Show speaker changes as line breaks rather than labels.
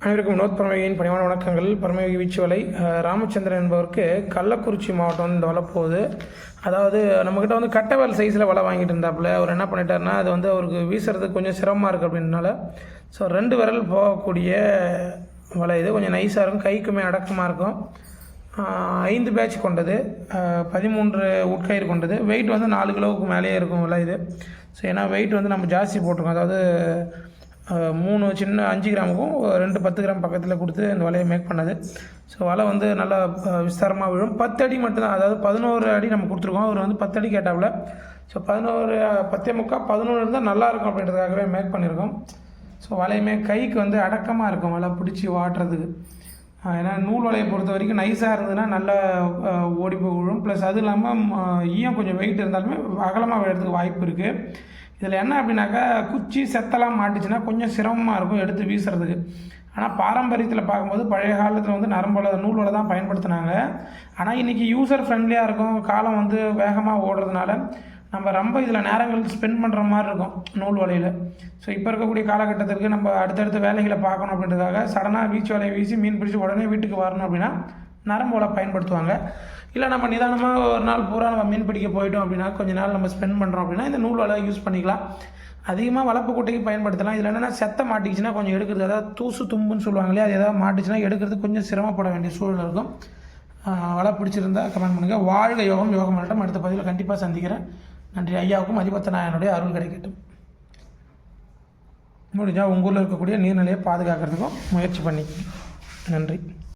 அனைவருக்கும் வினோத் பரமயோகியின் பணிவான வணக்கங்கள். பரமயோகி வீச்சுவலை ராமச்சந்திரன் என்பவருக்கு கள்ளக்குறிச்சி மாவட்டம் இந்த வலை போகுது அதாவது நம்மக்கிட்ட வந்து கட்டவேல் சைஸில் வலை வாங்கிட்டு இருந்தாப்புல. அவர் என்ன பண்ணிட்டாருன்னா அது வந்து அவருக்கு வீசுறதுக்கு கொஞ்சம் சிரமமாக இருக்குது அப்படின்னால ஸோ ரெண்டு விரல் போகக்கூடிய வலை இது. கொஞ்சம் நைஸாக இருக்கும். கைக்குமே அடக்கமாக இருக்கும். ஐந்து பேட்ச் கொண்டது. பதிமூன்று உட்கயிறு கொண்டது. வெயிட் வந்து நாலு கிலோவுக்கு மேலேயே இருக்கும் விலை இது. ஸோ ஏன்னா வெயிட் வந்து நம்ம ஜாஸ்தி போட்டிருக்கோம். அதாவது மூணு சின்ன அஞ்சு கிராமுக்கும் ரெண்டு பத்து கிராம் பக்கத்தில் கொடுத்து இந்த வலையை மேக் பண்ணது. ஸோ வலை வந்து நல்லா விஸ்தாரமாக விழும். பத்து அடி மட்டும்தான் அதாவது பதினோரு அடி நம்ம கொடுத்துருக்கோம். அவர் வந்து பத்து அடி கேட்டாவில் ஸோ பதினோரு பத்தே முக்கால் பதினொன்று இருந்தால் நல்லா இருக்கும் அப்படின்றதுக்காகவே மேக் பண்ணியிருக்கோம் ஸோ வலையுமே கைக்கு வந்து அடக்கமாக இருக்கும். வலை பிடிச்சி வாட்டுறதுக்கு. ஏன்னா நூல் வலையை பொறுத்த வரைக்கும் நைஸாக இருந்ததுன்னா நல்லா ஓடி போய் விழும். ப்ளஸ் அது இல்லாமல் ஈயம் கொஞ்சம் வெயிட் இருந்தாலுமே அகலமாக விழுறதுக்கு வாய்ப்பு இருக்குது இதில் என்ன அப்படின்னாக்கா குச்சி செத்தலாம் மாட்டுச்சுன்னா கொஞ்சம் சிரமமாக இருக்கும் எடுத்து வீசுறதுக்கு. ஆனால் பாரம்பரியத்தில் பார்க்கும்போது பழைய காலத்தில் வந்து நரம்போல நூலோட தான் பயன்படுத்தினாங்க. ஆனால் இன்றைக்கி யூசர் ஃப்ரெண்ட்லியாக இருக்கும். காலம் வந்து வேகமாக ஓடுறதுனால நம்ம ரொம்ப இதில் நேரங்கள் ஸ்பெண்ட் பண்ணுற மாதிரி இருக்கும் நூல் வலையில் ஸோ இப்போ இருக்கக்கூடிய காலகட்டத்திற்கு நம்ம அடுத்தடுத்த வேலைகளை பார்க்கணும் அப்படின்றதுக்காக சடனாக வீச்சு வலையை வீசி மீன் பிடிச்சி உடனே வீட்டுக்கு வரணும் அப்படின்னா நரம்பு வலை பயன்படுத்துவாங்க. இல்லை நம்ம நிதானமாக ஒரு நாள் பூரா நம்ம மீன் பிடிக்க போயிட்டோம் அப்படின்னா கொஞ்ச நாள் நம்ம ஸ்பெண்ட் பண்ணுறோம் அப்படின்னா இந்த நூல் வலை யூஸ் பண்ணிக்கலாம். அதிகமாக வளர்ப்பு குட்டைக்கு பயன்படுத்தலாம். இதில் என்னென்னா செத்த மாட்டிக்கிச்சுன்னா கொஞ்சம் எடுக்கிறது அதாவது தூசு தும்புன்னு சொல்லுவாங்க இல்லையா அது ஏதாவது மாட்டுச்சுன்னா எடுக்கிறது கொஞ்சம் சிரமப்பட வேண்டிய சூழல் இருக்கும். வலை பிடிச்சிருந்தா கமெண்ட் பண்ணுங்கள் வாழ்க யோகம் யோகம் மட்டும் அடுத்த பதிவில் கண்டிப்பாக சந்திக்கிறேன். நன்றி. ஐயாவுக்கும் அதிபத்த நாயனுடைய அருள் கிடைக்கட்டும். முடிஞ்சால் உங்கள் ஊரில் இருக்கக்கூடிய நீர்நிலையை பாதுகாக்கிறதுக்கும் முயற்சி பண்ணி. நன்றி.